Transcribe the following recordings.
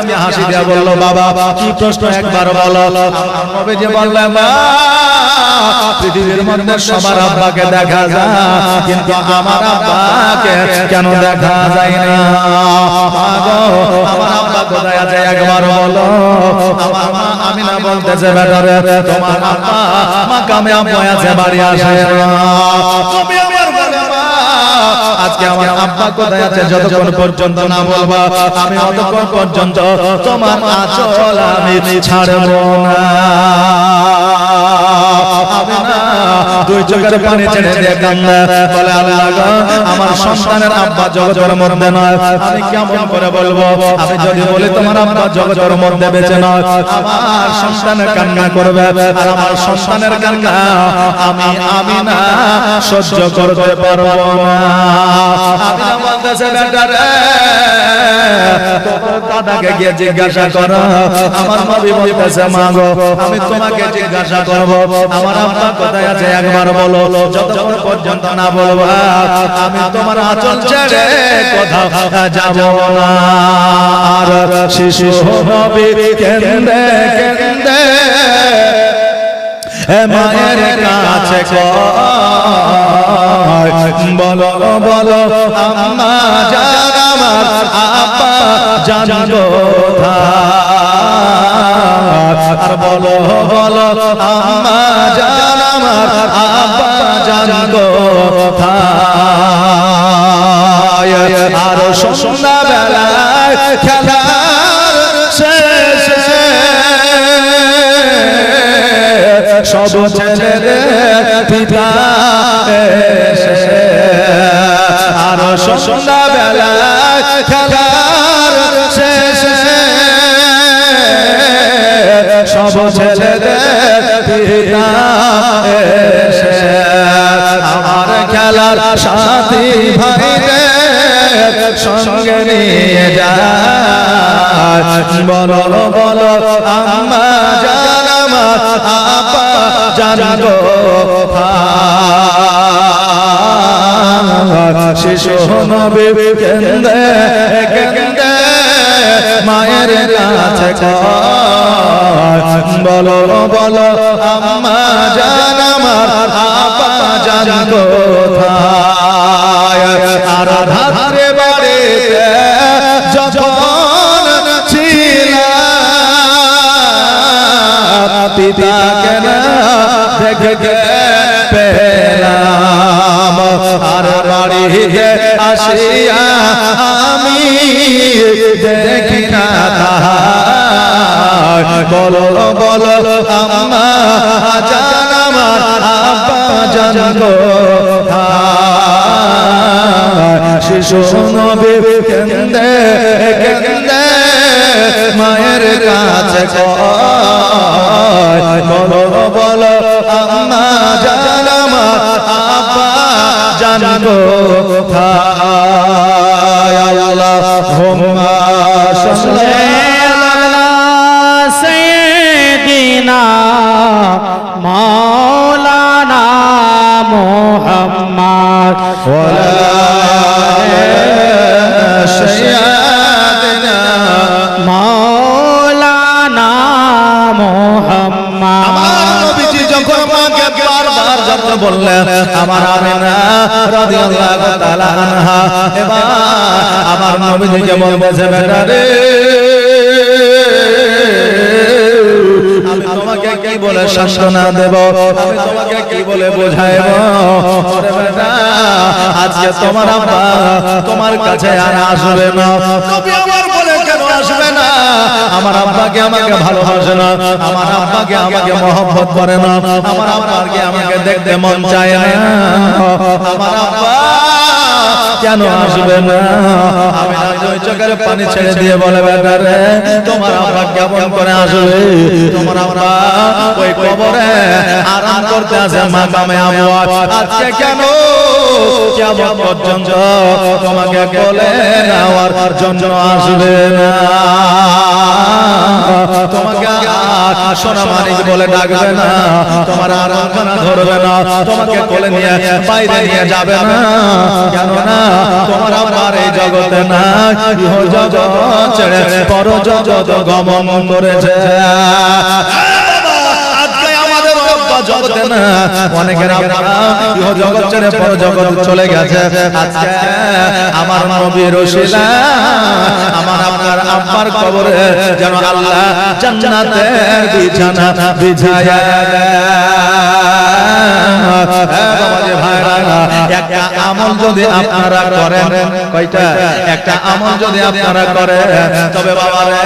আমি হাসি দিয়া বলল, বাবা, কি প্রশ্ন একবার বলো? আমার নবীজি বললেন, মা, পৃথিবীর মধ্যে সবার আব্বাকে দেখা যায়, কিন্তু আমার আব্বাকে কেন দেখা যায় না? আমার আব্বা কোথায় আছে একবার বলো? আমার মা আমি না বলতেছে বেটারে তোমার আব্বা মা কামে আব্বা আছে বাড়ি আসে। তুমি আজকে আমার আব্বা কোথায় আছে? যতক্ষণ পর্যন্ত না বলবা, আমি অতক্ষণ পর্যন্ত তোমার আচল আমি ছাড়ব না। আমি না দুই চোখের পানি ছেড়ে দিয়ে কান্না বলে আল্লাহ আমার সন্তানের আব্বা জগতের মধ্যে নয়। আমি কেমন করে বলব? আমি যদি বলি তোমার আব্বা জগতের মধ্যে বেঁচে নয়। আমার সন্তানের কান্না করবে। আর আমার সন্তানের কান্না আমি আমি না সহ্য করতে পারব না। আমি জিজ্ঞাসা করো। আমার নবী বলতেছে আমি তোমাকে জিজ্ঞাসা করব। আমার আব্বা কোথায় আছে পর্যন্ত আমি তোমার আঁচল ছেড়ে কোথাও যাব না। আর শিশু হবে কেন্দে কেন্দে মায়ের কাছে বলো বলো, আম্মা জান আব্বা জান? আর বলো বলো, আম্মা জান আব্বা জান কোথায়? আর বেলায় সব ছেলেদের পিতা আর সন্ধ্যা বেলা খেলার শেষে সব ছেলেদের পিতা আমার খেলার সাথী ভাইদের সঙ্গে নিয়ে যায়। বলো বলো আম্মা জান আমার আপা জান শিশু নবী কেন্দে কেন্দে, মায়ের কাছে বলো বলো, আম্মা, জান আপা জান কোথায় পিতাকে না দেখে পেলাম আর বাড়িতে আসিয়া আমি দেখি না। বলো বলো, আম্মা জান আমার, আব্বা জান কোথায়? শিশু নবী কেন্দে কেন্দে, মায়ের কাছে বলো বলো আম্মা জান আমার আব্বা জান কোথায়? আল্লাহুম্মা সাল্লি সৈদিনা মৌলানা মোহাম্মদ মৌলানা বললেন আমার তোমাকে কি বলে শাসনা দেব? আমি তোমাকে কি বলে বোঝাইব? আজকে তোমার আব্বা তোমার কাছে আর আসবে না। আমার আব্বাকে আমাকে ভালোবাসে না। আমার আব্বাকে আমাকে মহব্বত করে না। আমার আব্বাকে আমাকে দেখতে মন চায় না। আমার আব্বা, কেন আসবে না? আমি দুই চোখের পানি ছেড়ে দিয়ে বলে, বেটা রে, তোমার আব্বা কেমন করে আসবে তোমার আব্বা ওই কবরে আরাম করতে আছে মাকামে আমওয়াত আজকে কেন কেমন পর্যন্ত তোমাকে বলে নেওয়ার জন্য আসবে না। তোমাকে সোনা মানিক বলে ডাকবে না, তোমার আরামখানা ধরবে না, তোমাকে কোলে নিয়ে, বাইরে নিয়ে যাবে না। কেন না তোমার আমার এই জগতে না ইহ জগৎ ছেড়ে পর জগৎ গমন করেছে। জগতে না অনেকের ইহ জগৎ ছেড়ে পর জগৎ চলে গেছে। আজকে আমার নবীর ওসিলা আমার আপনার আব্বার কবরে যেন আল্লাহ জান্নাতের বিছানা বিছায়া একটা আমল যদি আপনারা করেন কয়টা? একটা আমল যদি আপনারা করেন তবে বাবা রে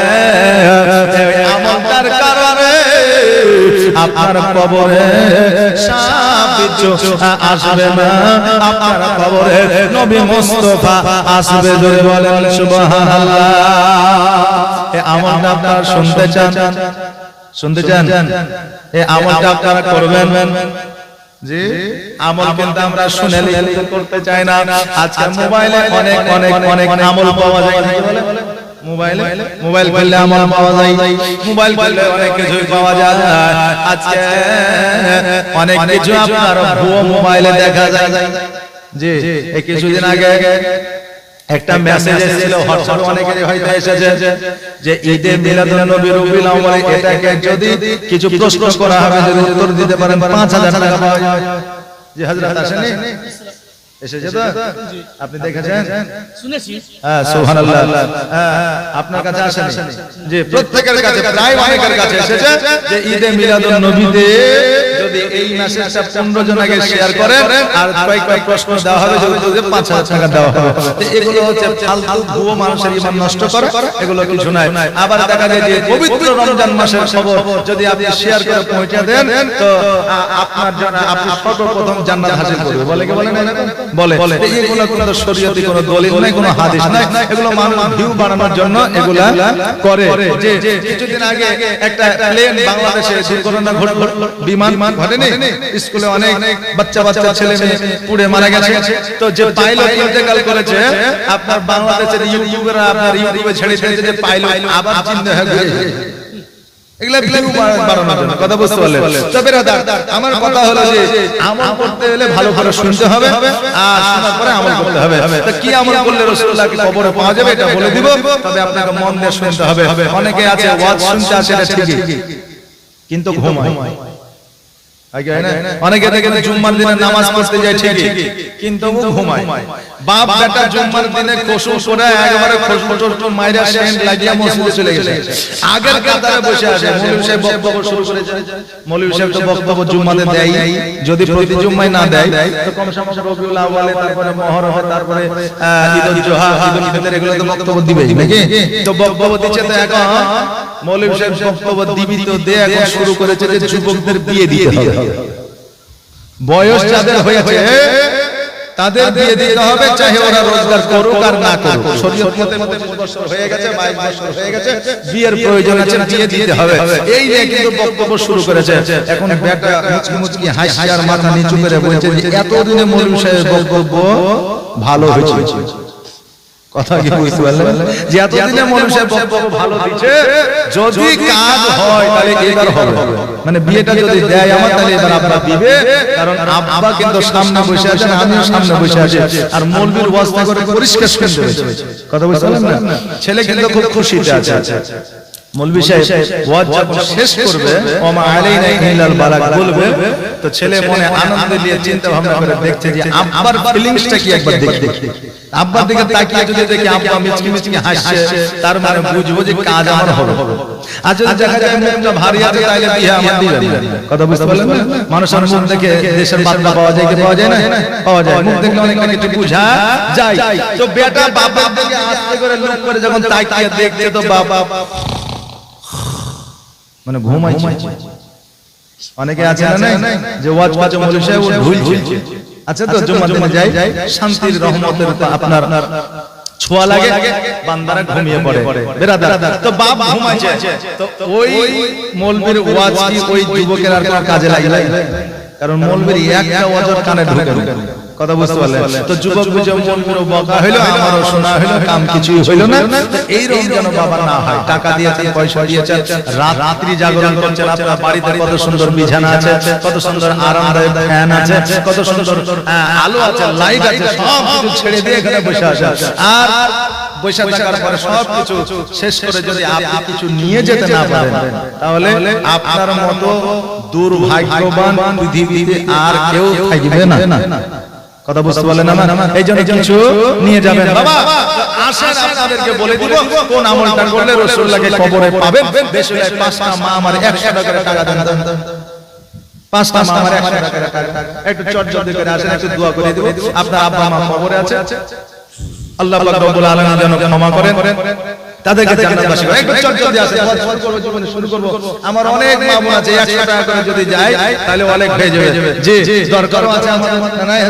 আমলটার কারণে আপনার কবরে আসবে না। আপনার কবরে নবী মুস্তাফা আসবে জোরে বলেন সুবহানাল্লাহ। শুনতে চান? শুনতে চান? এই আমলটা আপনারা করবেন? আমল কিন্তু আমরা শুনে করতে চাই না। আজকে মোবাইলে অনেক অনেক অনেক আমল পাওয়া যায়। মোবাইলে মোবাইল করলে আমার পাওয়া যায়। মোবাইল করলে অনেক কিছু পাওয়া যায়। আজকে অনেক কিছু আপনার ভুয়ো মোবাইলে দেখা যায়। জি এই কিছুদিন আগে একটা মেসেজ এসেছিল হোয়াটসঅ্যাপে অনেকের হয়তো এসেছে যে ঈদে মিলাদুন নবী রবিউল আউয়ালে এটাকে যদি কিছু প্রশ্ন করা হবে যদি উত্তর দিতে পারেন 5000 টাকা পাওয়া যাবে জি হযরত আসেনি এসেছে তো আপনি দেখেছেন? শুনেছি। হ্যাঁ সুবহানাল্লাহ। হ্যাঁ আপনার কাছে আসেনি? জি প্রত্যেকের কাছে প্রায় অনেকের কাছে এসেছে যে ঈদে মিলাদুন নবীতে যদি এই মেসেজটা 15 জন আগে শেয়ার করে আর কয়েকটা প্রশ্ন দেওয়া হবে যদি যদি 5000 টাকা দেওয়া হবে। তো এগুলো হচ্ছে ফালতু ভুয়ো মানুষের ঈমান নষ্ট করে এগুলো কিছু নাই। আবার দেখা যায় যে পবিত্র রমজান মাসের খবর যদি আপনি শেয়ার করে পৌঁছে দেন তো আপনার জন্য আপনি সর্বপ্রথম জান্নাত হাসিল করবে বলে কি বলে না এরকম? বলে এগুলো কোনো শরীয়তি কোনো দলিল নাই কোনো হাদিস নাই এগুলো মানুষ ভিউ বাড়ানোর জন্য এগুলা করে। যে কিছুদিন আগে একটা প্লেন বাংলাদেশে দুর্ঘটনা ঘটলো। বিমান ঘটেনি। স্কুলে অনেক বাচ্চা বাচ্চা ছেলে মেয়ে পুড়ে মারা গেছে। তো যে পাইলট ইন্তেকাল করেছে আপনার বাংলাদেশের ইউটিউবেরা আপনার ইউটিউবে ছেড়ে দিয়েছে যে পাইলট আবার চিন্তা হয়ে এগুলা ভিউ বাড়ানোর জন্য কথা বুঝতে পারলেন? তো বেরাদার আমার কথা হলো যে আমল করতে হলে ভালো ভালো শুনতে হবে আর শোনার পরে আমল করতে হবে। তো কি আমল করলে রাসূলুল্লাহকে কবরে পাওয়া যাবে? এটা বলে দিব। তবে আপনাকে মন দিয়ে শুনতে হবে। অনেকে আছে ওয়াজ শুনতে আসে এটা ঠিকই। কিন্তু ঘুমায়? অনেকে দেখেন জুম্মার দিনে নামাজ পড়তে যায় ঠিকই কিন্তু ঘুমায়। বাপ বেটা জুম্মার দিনে কসুর করে একেবারে খসখস মাইরা সেন্ট লাগিয়া মসজিদে চলে গেছে। আগের কাতারে বসে আছে মৌলভী সাহেব বক্তব্য শুরু করেছে। মৌলভী সাহেব তো বক্তব্য জুম্মাতে দেয় যদি প্রতি জুম্মায় না দেয় তো কম সম রবিউল আউয়ালে তারপরে তারপরে আহ, ঈদুল জোহা ঈদুল ফিতর এগুলো তো বক্তব্য দিবেই নাকি? তো বক্তব্য দিচ্ছে তো এখন। মৌলভী সাহেব বক্তব্য দিবি তো দে এখন শুরু করেছে যে যুবকদের বিয়ে দিতে হবে। বয়স যাদের হয়েছে তাদের বিয়ে দিতে হবে চাহে ওরা রোজগার করুক আর না করুক। শরীয়ত মতে মতে হয়ে গেছে 22 বছর হয়ে গেছে বিয়ের প্রয়োজন আছে বিয়ে দিতে হবে। এই নিয়ে কিন্তু বক্তব্য শুরু করেছে। এখন বেটা মুচকি মুচকি হাসি আর মাথা নিচু করে বলছে এতদিনে মৌলভী সাহেবের বক্তব্য ভালো হয়েছে। কথা কি বুঝতে পারলেন? যে এতদিনে মানুষের বক্তব্য ভালো দিচ্ছে। যদি কাজ হয় তাহলে এবার হবে? মানে বিয়েটা যদি দেয় আমার তাহলে এবার আব্বা দিবে। কারণ আব্বা কিন্তু সামনে বসে আছেন আমিও সামনে বসে আছি। আর মৌলবীর ওয়াজটা করে পরিষ্কার শুনতে হয়েছে কথা বুঝতে পারলেন না? ছেলে কিন্তু খুব খুশিতে আছে। মৌলবী সাহেব ওয়াজ যখন শেষ করবে ওমা আলাইনা ইল্লাল বালাগ বলবে তো ছেলে মনে আনন্দ নিয়ে চিন্তা ভাবনা করে দেখছে যে আব্বার ফিলিংসটা কি একবার দেখি আব্বার দিকে তাকিয়ে যদি দেখি আব্বা মিচকি মিচকি হাসছে তার মানে বুঝব যে কাজ আমার হবে। আর যদি দেখা যায় মুখটা ভারী আছে তাহলে বিয়ে আমার দিবেন কথা বুঝতে পারলেন না। মানুষের মুখ দেখে দেশের বার্তা পাওয়া যায় কি পাওয়া যায় না। পাওয়া যায়। মুখ দেখলে অনেক কিছু বুঝা যায় তো বেটা বাবা দিকে আস্তে করে লুক করে যখন তাকিয়ে দেখছে তো বাবা মানে ঘুমাইছে অনেকে আছে না যে ওয়াজ পাচে মৌলভী সাহেব ও ঢুলছে আচ্ছা তো জুম্মা দিনে যাই শান্তির রহমতের তো আপনার ছোঁয়া লাগে বান্দারা ঘুমিয়ে পড়ে। বেরাদার তো বাপ ঘুমাইছে। তো ওই মৌলবীর ওয়াজ কি ওই যুবকের আর কোনো কাজে লাগে কারণ মৌলবীর একটা ওয়াজের কানে ঢুকে না। কথা বুঝতে পারলেন। তো যুবক বুঝে মন পুরো বকা হইল আমারও শোনা হইল কাম কিছুই হইল না? এই রকম যেন বাবা না হয়। টাকা দিয়েছেন পয়সা দিয়েছেন রাত রাত্রি জাগরণ করছেন আপনার বাড়িতে কত সুন্দর বিছানা আছে কত সুন্দর আরামদায়ক ফ্যান আছে কত সুন্দর আলো আছে লাইট আছে সব কিছু ছেড়ে দিয়ে এখানে বসে আছে। আর বসে থাকার পরে সব কিছু শেষ করে যদি আপনি কিছু নিয়ে যেতে না পারেন তাহলে আপনার মতো দুর্ভাগ্যবান পৃথিবীতে আর কেউ থাকবে না কথা বুঝতে পারলেন না? এই জন্য কিছু নিয়ে যাবেন। বাবা আসেন আপনাদেরকে বলে দিব কোন আমলটা করলে রসুল্লাহকে কবরে পাবেন। বেশি হলে পাঁচটা মা আমার একশো টাকা টাকা দেন। পাঁচটা মা আমার একশো টাকা টাকা একটু চট জলদি করে আসেন একটু দোয়া করে দিব। আপনার আব্বা মা কবরে আছে? আল্লাহ পাক রব্বুল আলামিন যেন ক্ষমা করেন। তাদেরকে জান্নাতবাসী করেন একটু চট জলদি আসেন ওয়াজ শুরু করব জীবনে শুরু করব। আমার অনেক মা বোন আছে 100 টাকা করে যদি যায় তাহলে অনেক হয়ে যাবে। জি দরকারও আছে আমাদের না নাই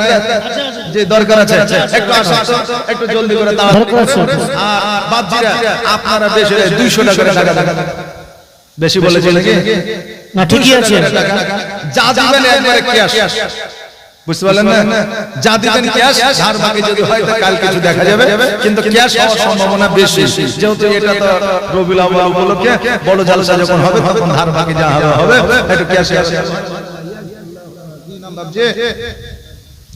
জি দরকার আছে। একটু আসুন তো, একটু জলদি করে তাড়াতাড়ি আর বাপজিরা আপনারা বেশি 200 টাকা করে টাকা বেশি বলেছি নাকি? না ঠিকই আছে। যা দিবেন একবারে ক্যাশ বুঝতে পারলেন না যা দিবেন ক্যাশ ধার বাকি যদি হয় তো কাল কিছু দেখা যাবে কিন্তু ক্যাশ হওয়ার সম্ভাবনা বেশি যেহেতু এটা তো রবিউল আউয়াল উপলক্ষে বড় জালসা যখন হবে তখন ধার বাকি যা হবে একটু ক্যাশ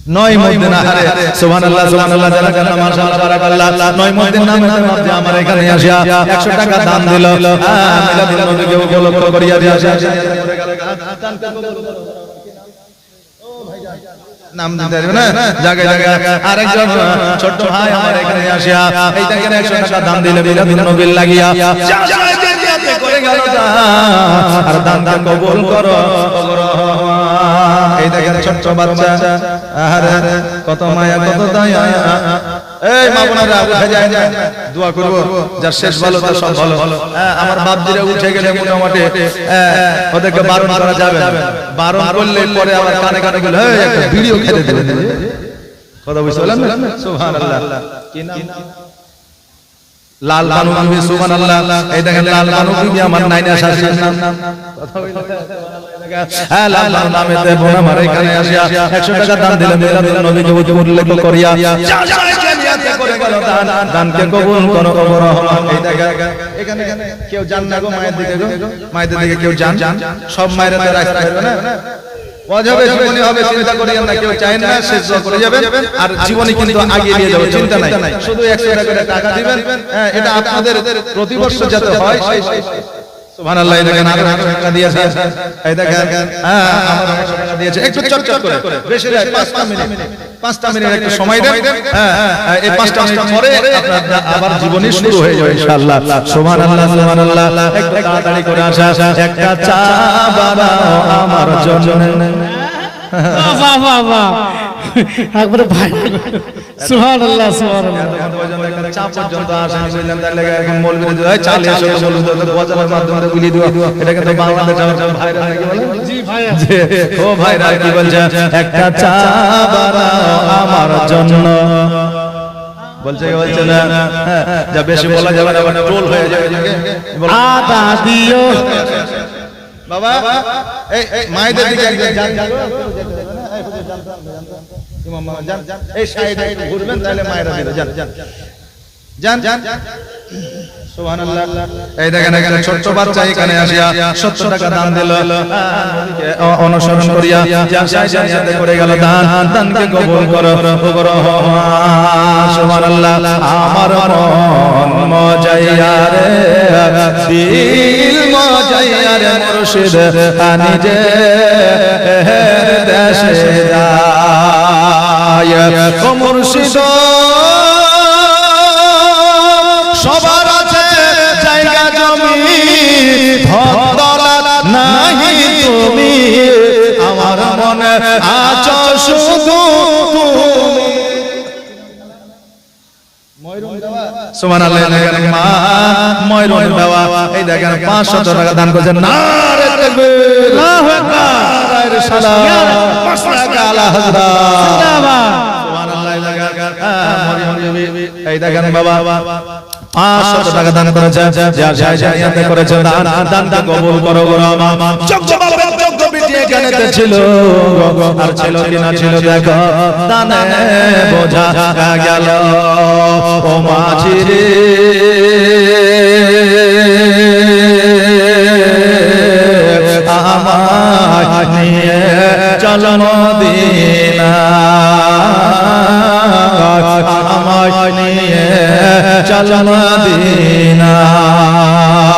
নয় মধ্যে না হারে সুবহানাল্লাহ সুবহানাল্লাহ জানা জানা মাশাআল্লাহ বারাকাল্লাহ নয় নাম যে আমার এখানে আসিয়া 100 টাকা দান দিল হ্যাঁ, মিলাদুন নবীকে উপলক্ষ করিয়া দিয়া আসিয়া নাম দিতে পারবে না? জায়গায় জায়গায় আরেকজন ছোট ভাই আমার এখানে আসিয়া এই দেখেন 100 টাকা দাম দিলে মিলাদুন নবীর লাগিয়া করে গেল দান। আর কবুল করো এই দেখেন ছোট্ট বাচ্চা। আরে কত মায়া কত দয়া। এই মা বোনেরা উঠে যায় দোয়া করব যার শেষ ভালো তার সব ভালো হ্যাঁ, আমার দিলে উঠে গেলে মোটামুটি হ্যাঁ, ওদেরকে বারণ করা যাবে বারণ করলে পরে আবার কানে কানে গেলে এই একটা ভিডিও দেবে কথা বুঝতে পারলেন না সুবহানাল্লাহ কি নাম লাল বানু সুবহানাল্লাহ এই দেখেন লাল বানু আমার নাইনা শাশুড়ির নাম হ্যাঁ লাল বানু নামে আমার এখানে আসিয়া 100 টাকা দান মিলাদুন নবীকে উল্লেখ করিয়া করে গেল দান দানকে কবুল করো কবর এই দেখেন এখানে কেউ জান না গো মায়ের দিকে গো মায়ের দিকে কেউ জান সব মায়ের তো রাখতে পারবে না। অজাবে জীবনী হবে চিন্তা করিয়েন না কেউ চায় না শেষ করে যাবেন। আর জীবনী কিন্তু আগে নিয়ে যাবে চিন্তা নাই। শুধু 100 টাকা দিবেন হ্যাঁ, এটা আপনাদের প্রতি বছর যাতে হয় সেই সুবহানাল্লাহ দেখেন আরও 100 টাকা দিয়েছে। এই দেখেন হ্যাঁ আমার 100 টাকা দিয়েছে। একটু চটচট করে, বেশি নয় 5টা মিনিট 5টা মিনিট একটু সময় দেন। এই 5টা মিনিট পরে আপনার আবার জীবনী শুরু হয়ে আমার জন্য। একবারে ভাই। সুবহানাল্লাহ সুবহানাল্লাহ চা পর্যন্ত আসেনি বুঝলেন তার লেগে এখন বলবেন যে চালে এসো তো বলুন তো বাজারের মাধ্যমে গুলি দিও এটা কিন্তু বাংলাদেশ আমার ভাইরা নাকি বলে জি ভাই ও ভাইরা কি বলছে একটা চা বানাও আমার জন্য বলছে বলছে না হ্যাঁ, যা বেশি বলা যাবে না টোল হয়ে যাবে আদা দিও বাবা এই এই মায়েদের দিকে একজন যান যান। এই সাইডে ঘুরবেন তাহলে মায়েরা যান যান যান যান এই দেখেন এখানে ছোট্ট বাচ্চা এখানে আসিয়া 70 টাকা দান দিল। অ- অনুসরণ করিয়া যা সাইজানিয়াতে করে গেল দান দানকে কবুল করো করো সুবহানাল্লাহ। আমার মন মজাইয়া রে দিল মজাইয়া রে মুর্শিদ আনি যে দেশে যায়। ও মুর্শিদ মনে আছো শুধু তুমি। সুবহানাল্লাহ, এই দেখেন মা ময়রন দেওয়া। এই দেখেন 500 টাকা দান করেছেন। নারে তাকবীর। আল্লাহু আকবার। নারে সালাম। মাসলাকা আলা হযরত। জিন্দাবাদ সুবহানাল্লাহ, এই দেখেন। মরিয়ম এই দেখেন বাবা। দান করেছে এখানেতে ছিল আর ছিল কিনা ছিল দেখো। দানে বোঝা গেল। ও মাঝি রে আমায় নিয়ে চলো মদিনা। আমায় নিয়ে মদিনা।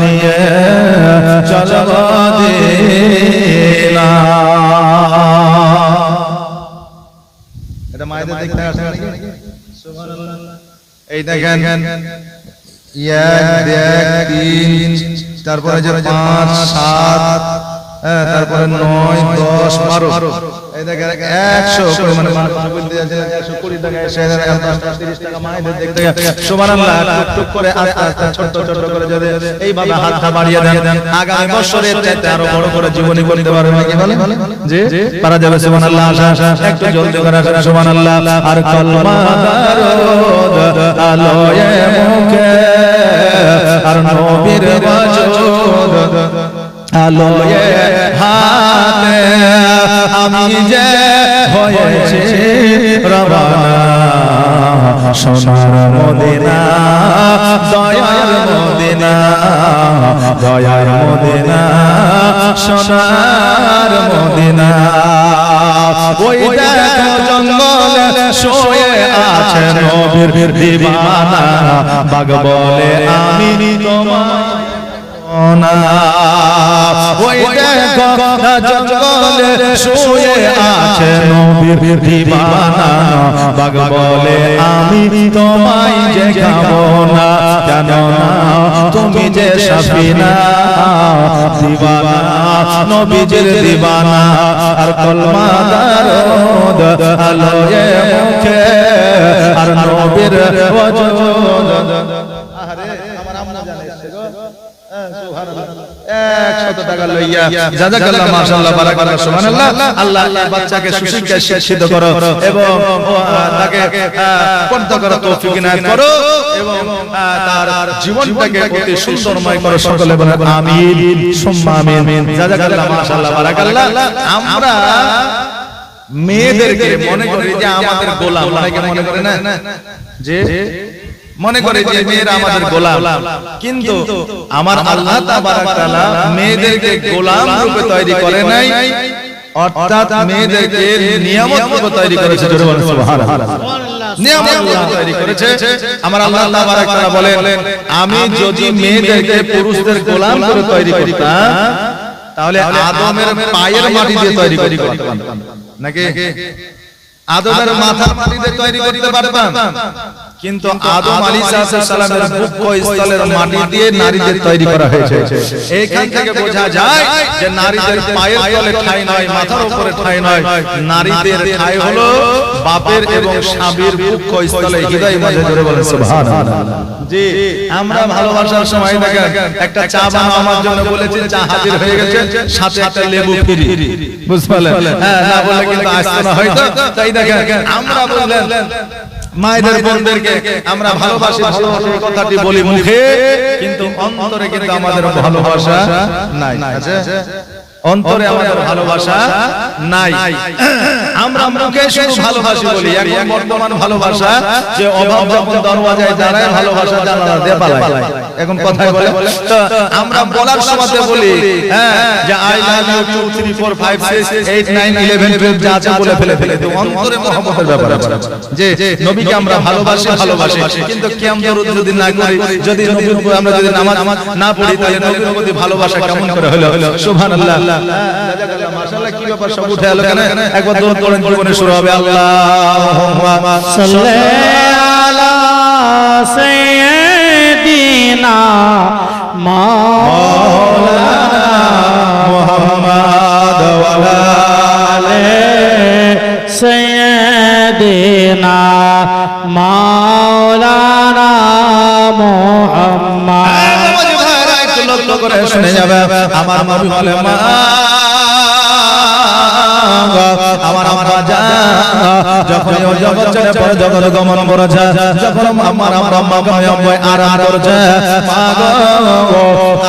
নিয়ে চল মদিনা এটা মায়েদের দেখতে আসে এই দেখেন, এক দেখ তিন তারপরে যে পাঁচ, সাত তারপরে নয় দশ বারো এই দেখেন একশো মানে একশো কুড়ি টাকা এসে তিরিশ টাকা মায়েদের দেখতে সুবহানাল্লাহ টুক টুক করে আস্তে আস্তে ছোট্ট ছোট্ট করে যদি এইভাবে হাতটা বাড়িয়ে দেন আগামী বছরের চাইতে আরও বড় করে জীবনী বলতে পারবে নাকি বলে জি পারা যাবে সুবহানাল্লাহ। আশা আশা একটু জলদি করে আসেন সুবহানাল্লাহ আর কলমা দারুদ মুখে আর নবীর বাজুদ। আলোয়ে হাতে আমি যে হয়েছি রবানা সোনার মদিনা দয়ার মদিনা দয়ার মদিনা সোনার মদিনা। ওই দেখো জঙ্গলে শুয়ে আছে নবীর দিবানা। বাগ বলে আমি তোমায় না ওই দেখো জঙ্গলে শুয়ে আছে। নবীর দিবানা। বাগ বলে আমি তোমায় যে খাব না কেন তুমি যে সাফিনা। দিবানা নবীজির দিবানা। আর কলমা আলোয়ে মুখে আর নবীর ওজুদ 100 টাকা লইয়া জাযাকাল্লাহ মাশাআল্লাহ বারাকাল্লাহ সুবহানাল্লাহ। আল্লাহ বাচ্চাকে সুশিক্ষায় শিক্ষিত করো এবং তাকে পর্দা করার তৌফিক ইনায়াত করো। এবং তার জীবনটাকে অতি সুন্দরময় করো সকলে বলেন আমিন সুম্মা আমিন জাযাকাল্লাহ মাশাআল্লাহ বারাকাল্লাহ। আমরা মেয়েদেরকে মনে করি যে আমাদের গোলাম। অনেকে মনে করে না যে মনে করে যে মেয়েরা আমাদের গোলাম। কিন্তু আমার আল্লাহ তাআলা মেয়েদেরকে গোলাম রূপে তৈরি করে নাই। অর্থাৎ মেয়েদেরকে নিয়ামত রূপে তৈরি করেছে। সুবহানাল্লাহ। নিয়ামত রূপে তৈরি করেছে। আমার আল্লাহ তাআলা বলেন আমি যদি মেয়েদেরকে পুরুষদের গোলাম করে তৈরি করতাম তাহলে আদমের পায়ের মাটি দিয়ে তৈরি করতাম। নাকি? আদমের মাথার মাটি দিয়ে তৈরি করতে পারতাম। কিন্তু আদম আলী সালামের মুখ্য স্থলের মাটি দিয়ে নারীদের তৈরি করা হয়েছে। এইখান থেকে বোঝা যায় যে নারীদের পায়ের তলে ঠাঁই নয় মাথার উপরে ঠাঁই নয়। নারীদের ঠাঁই হলো বাপের এবং স্বামীর মুখ্য স্থলে। হৃদয় মাঝে ধরে বলেন সুবহানাল্লাহ। জি আমরা ভালোবাসার সময় দেখেন একটা চা বানাও আমার জন্য বলেছে চা হাজির হয়ে গেছে সাথে একটা লেবু ফ্রি। বুঝতে পারলেন? হ্যাঁ না বললে কিন্তু আসতো না হয়তো। তাই দেখেন আমরা বললেন মায়েদের বোনদেরকে আমরা ভালোবাসি ভালোবাসি এই কথাটি বলি মুখে কিন্তু অন্তরে কিন্তু আমাদের ভালোবাসা নাই। আছে অন্তরে আমাদের ভালোবাসা নাই আমরা মুখে শুধু ভালোবাসি বলি এখন বর্তমান ভালোবাসা যে অভাব যখন দরওয়াজায় দাঁড়ায় ভালোবাসা জানালা দিয়ে পালায় এখন কথায় বলে তো আমরা বলার সময় বলি হ্যাঁ যে আই লাভ ইউ 2 3 4 5 6 8 9 11 12 যা আছে বলে ফেলে ফেলে তো অন্তরে মহব্বতের ব্যাপার আছে যে নবীকে আমরা ভালোবাসি ভালোবাসি কিন্তু কিয়াম দরুদ যদি না করি যদি নবীর উপর আমরা যদি নামাজ না পড়ি তাহলে নবীর প্রতি ভালোবাসা কেমন করে হলো সুবহানাল্লাহ মাশাআল্লাহ মাশাআল্লাহ কি ব্যাপার সব উঠে এলো কেন? একবার দরুদ করেন জীবনে শুরু হবে আল্লাহুম্মা সাল্লি আলা সাইয়্যিদিনা আমার নবী বলে মা আমার আম্মা যা যখন জগৎ ছেড়ে পরে জগৎ গমন করেছে যখন আমার আম্মা গমে আম্মা আরাম করছে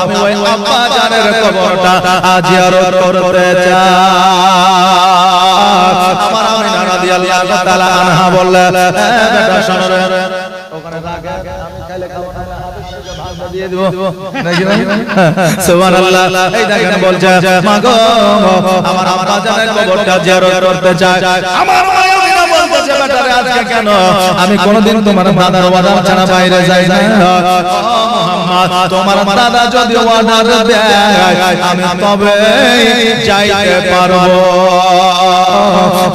আমি ওই আম্মা জানের কবরটা জিয়ারত করতে চাই। আমার আমিনা রাদিয়াল্লাহু তাআলা আনহা বললে বেটা শোনো ওখানে আমি খাইলে খাব না হাদিসকে ভাগ দিয়ে দেব। নাকি না সুবহানাল্লাহ। এই দেখেন বলছে মা গো আমার আম্মা জানের কবরটা জিয়ারত করতে চায়? আমার মা আমিনা বলতেছে বেটা রে আজকে কেন? আমি কোনোদিন তোমার দাদার ওয়াদা ছাড়া বাইরে যাই না। তোমার দাদা যদি অর্ডার দেয় আমি তবে যাইতে পারব।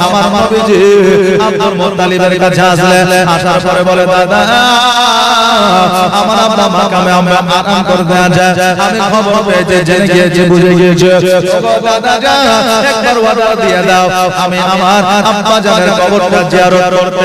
আমার নবীজি আব্দুল মুত্তালিবের কাছে আসলে আসার পরে বলে দাদা আমার আব্বা মাকামে আমরা আরাম করতে আছে আমি খবর পেয়েছি জেনে গিয়েছি বুঝে গিয়েছি। দাদা একবার অর্ডার দিয়ে দাও। আমি আমার আব্বা জানের কবরটা জিয়ারত করতে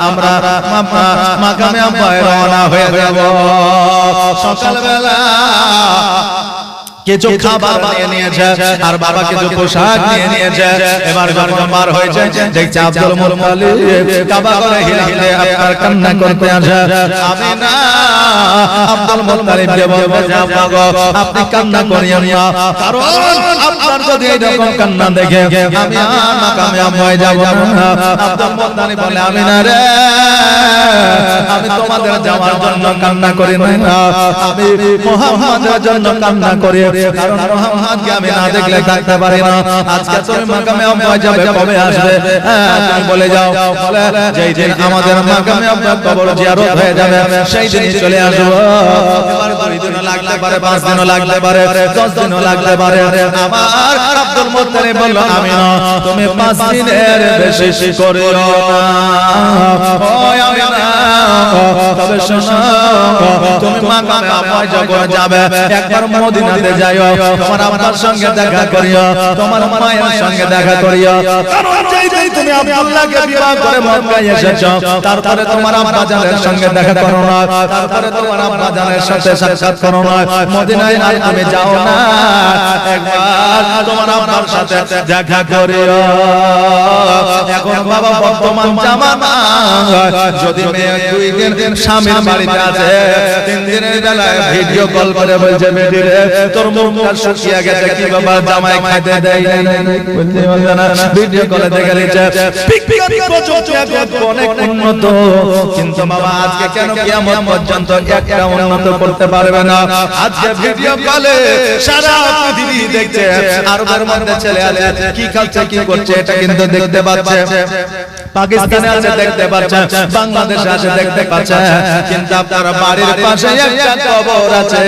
আমরা মাকামে আব্বায় রওনা হয়ে যাব সকালবেলা কিছু খাবার নিয়ে নিয়েছে আর বাবা কিছু পোশাক নিয়ে নিয়েছে এবার যখন বার হয়েছে দেখছে আব্দুল মুত্তালিব কাবা করে হিলে হিলে আপনার কান্না করতে আছে আমি না আব্দুল মুত্তালিব কে বলব যে আব্বা গো আপনি কান্না করিয়েন না। কারণ আপনার যদি এইরকম কান্না দেখে আমি আর কামিয়াব হয়ে যাব না। আব্দুল মুত্তালিব বলে আমি না রে আমি তোমাদের যাওয়ার জন্য কান্না করি না। আমি মুহাম্মাদের জন্য কান্না করি কারণ মোহাম্মদকে আমি না দেখলে থাকতে পারি না। আজকে তুমি মাকামে আম্মা যাবে কবে আসবে? হ্যাঁ, তুমি বলে যাও বলে যেই দিন আমাদের মাকামে আম্মা কবর জিয়ারত হয়ে যাবে সেই দিনই চলে আসব। এবার দুই দিনও লাগতে পারে পাঁচ দিনও লাগতে পারে দশ দিনও লাগতে পারে। আমার আব্দুল মুত্তালিব বলল আমি না তুমি পাঁচ দিনের বেশি করিও না। ওই আমি না তবে শোনো তুমি মাকামে আম্মা যখন যাবে একবার মদিনাতে যাইও তোমার আব্বার সঙ্গে দেখা করিও তোমার মায়ের সঙ্গে দেখা করিও। কারণ যেই যেই তুমি আব্দুল্লাহকে বিবাহ করে মক্কায় এসেছ তারপরে তোমার আব্বা জানের সঙ্গে দেখা করো না তারপরে তোমার আব্বা জানের সাথে সাক্ষাৎ করো না মদিনায় আর তুমি যাও না একবার তোমার আব্বার সাথে দেখা করিও। এখন বাবা বর্তমান জামানা যদি মেয়ে দুই দিন স্বামীর বাড়িতে আছে তিন দিনের বেলায় ভিডিও কল করে বলছে তোর মুখটা শুকিয়ে গেছে কি বাবা জামাই খাইতে দেয় বলতে বলছে না ভিডিও কলে দেখে নিচ্ছে বিজ্ঞান প্রযুক্তি অনেক উন্নত কিন্তু বাবা আজকে কেন কিয়ামত পর্যন্ত একটা উন্নত করতে পারবে না আজকে ভিডিও কলে সারা পৃথিবী দেখছে আরবের মধ্যে ছেলে আছে কি খাচ্ছে কি করছে এটা কিন্তু দেখতে পাচ্ছে পাকিস্তানে আছে দেখতে পাচ্ছেন। বাংলাদেশে আছে দেখতে পাচ্ছেন। কিন্তু আপনার বাড়ির পাশে একটা কবর আছে।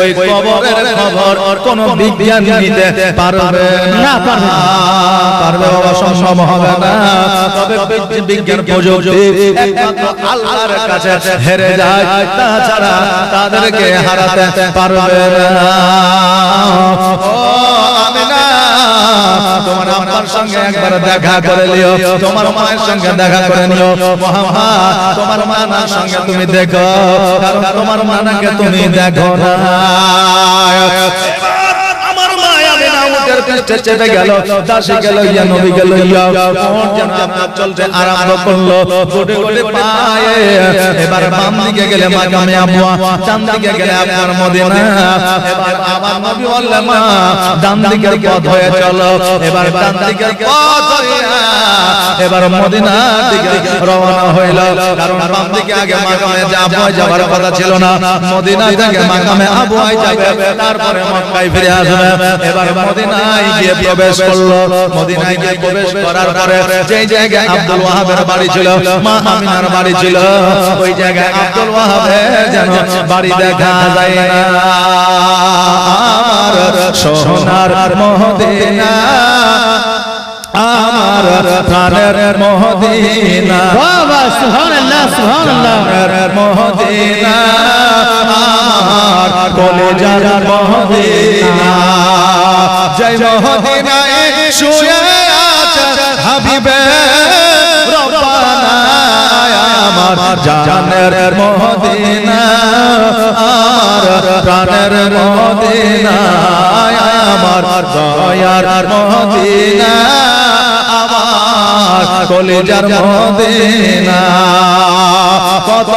ওই কবরের খবর কোন বিজ্ঞান নিতে পারবে না। পারবে পারবে বাবা সম্ভব হবে না। তবে বিজ্ঞান প্রযুক্তি একমাত্র আল্লাহর কাছে হেরে যায়। তাছাড়া তাদেরকে হারাতে পারবে না। তোমার আব্বার সঙ্গে একবার দেখা করে নিও। তোমার মায়ের সঙ্গে দেখা করে নিও। মোহাম্মদ তোমার মানার সঙ্গে তুমি দেখো। কারণ তোমার মানাকে তুমি দেখো না। না চেপে গেল, দাসী গেল, ইয়া নবী গেল, ইয়া যেন আপনার চলতে আরম্ভ করল। গোটে গোটে পায়ে এবার বাম দিকে গেলে মাকামে আবুয়া, ডান দিকে গেলে আপনার মদিনা। এবার আমার নবী বললেন ডান দিকের পথ হয়ে চলো, এবার ডান দিকের পথ হইয়া এবার মদিনার দিকে রওনা হইল। কারণ বাম দিকে আগে মাকামে আবুয়া যাবার কথা ছিল না। মদিনা থেকে মাকামে আবুয়া যাবে, তারপরে মক্কায় ফিরে আসবে। এবার মদিনা মদিনায় গিয়ে প্রবেশ করল। মদিনায় গিয়ে প্রবেশ করার পরে যে জায়গায় আব্দুল ওয়াহাবের বাড়ি ছিল মা আমিনার বাড়ি ছিল ওই জায়গায় আব্দুল ওয়াহাবের যেন বাড়ি দেখা যায় না। সোনার মহদিনা আমার প্রাণের মহদিনা। বাবা সুবহানাল্লাহ সুবহানাল্লাহ। প্রাণের মহদিনা আমার কলেজার মহদিনা। জয় মহদিনায় শুয়ে আছে হাবিবে। জানের মহদিনা আমার আমার দয়ার মহদিনা, আমার কলেজার মহদিনা। কত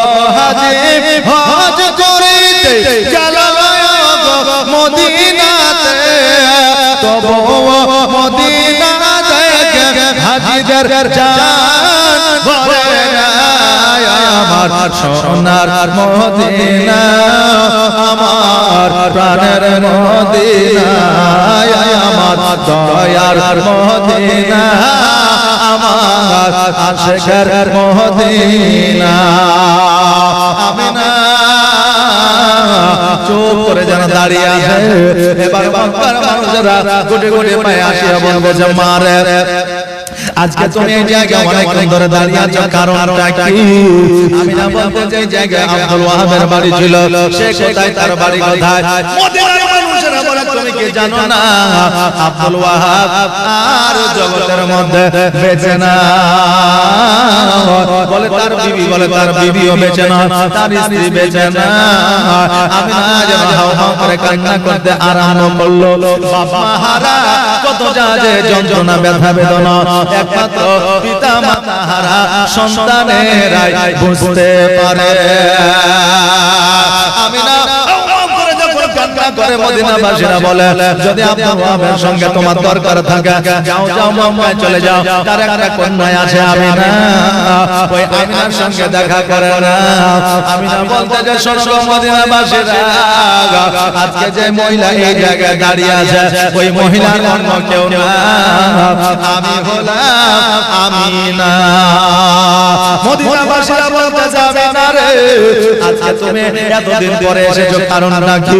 হাজিদের জান ভরে আমার সোনার মদিনা আমার প্রাণের মদিনা আমার দয়ার মদিনা আমার আশেখের মদিনা। করে দাঁড়িয়ে আছে। এবার মানুষেরা গুটে গুটে পায়ে আসিয়া বলবে যে মারে আজকে তুমি এই জায়গায় অনেক ধরে দাঁড়িয়ে আছো কারণটা কি? আমি না বলতে যে জায়গায় আব্দুল ওয়াহাবের বাড়ি ছিল সে কোথায় তার বাড়ি কোথায় মদিনার মানুষেরা বলে তুমি কি জানো না, আব্দুল ওয়াহাব আর জগতের মধ্যে বেঁচে না। বলে তার বিবি, বলে তার বিবিও বেঁচে না, তার স্ত্রী বেঁচে না। আমি না যেন হাও হাও করে কান্না করতে আরম্ভ করল। বাবা হারা কত যা যে যন্ত্রণা, ব্যথা, বেদনা, একমাত্র পিতা মাতা হারা সন্তানেরাই বুঝতে পারে। আমি না যখন করে মদিনাবাসীরা বলে, যদি আপনার বাবার সঙ্গে তোমার দরকার থাকে, যাও যাও মক্কায় চলে যাও। তার একটা কন্যা আছে আমি না ওই আমিনার সঙ্গে দেখা করে না। আমি না বলতে যে, শোনো মদিনাবাসীরা, আজকে যে মহিলা এই জায়গায় দাঁড়িয়ে আছে, ওই মহিলার অন্য কেউ না। আমি হলাম আমি না মদিনাবাসীরা বলতে যাবে, না রে, আজকে তুমি এতদিন পরে এসেছ কারণটা কি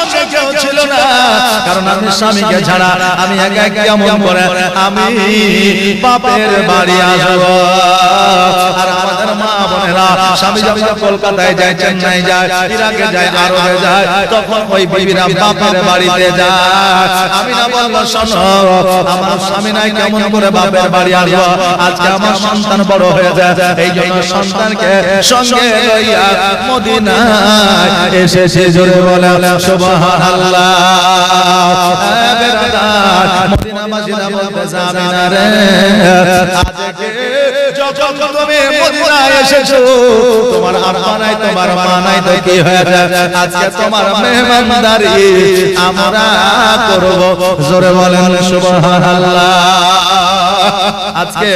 ছিল না। কারণ আমি স্বামীকে ছাড়া আমি একা কেমন করে আমি বাপের বাড়ি আসব। আর আমাদের মা বোনেরা স্বামী যখন কলকাতায় যায় চেন্নাই যায় ইরাকে যায় আরবে যায় তখন ওই বিবিরা বাপের বাড়িতে যায়। আমি না বলব শোনো আমার স্বামী নাই কেমন করে বাপের বাড়ি আসব। আজকে আমার সন্তান বড় হয়ে যায় এই জন্য সন্তানকে সঙ্গে লইয়া মদিনায় এসেছে জোরে বলে। সুবহানাল্লাহ। তোমার আব্বা নাই তোমার মা নাই তো কি হয়েছে আজকে তোমার মেহমানদারি আমরা করব। জোরে বলেন সুবহানাল্লাহ। আজকে